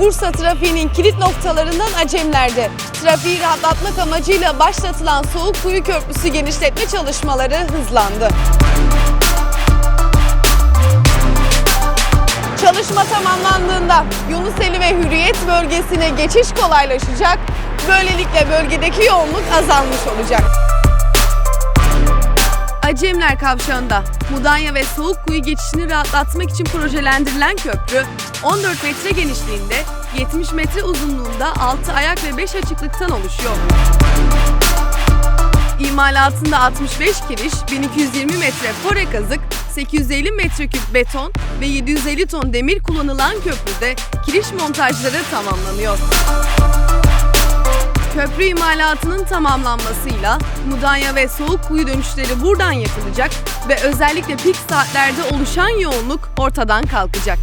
Bursa trafiğinin kilit noktalarından Acemler'de. Trafiği rahatlatmak amacıyla başlatılan Soğukkuyu Köprüsü genişletme çalışmaları hızlandı. Çalışma tamamlandığında Yunuseli ve Hürriyet bölgesine geçiş kolaylaşacak. Böylelikle bölgedeki yoğunluk azalmış olacak. Acemler Kavşağı'nda Mudanya ve Soğukkuyu geçişini rahatlatmak için projelendirilen köprü 14 metre genişliğinde, 70 metre uzunluğunda 6 ayak ve 5 açıklıktan oluşuyor. İmalatında 65 kiriş, 1220 metre fore kazık, 850 metreküp beton ve 750 ton demir kullanılan köprüde kiriş montajları tamamlanıyor. Köprü imalatının tamamlanmasıyla Mudanya ve Soğukkuyu dönüşleri buradan yapılacak ve özellikle pik saatlerde oluşan yoğunluk ortadan kalkacak.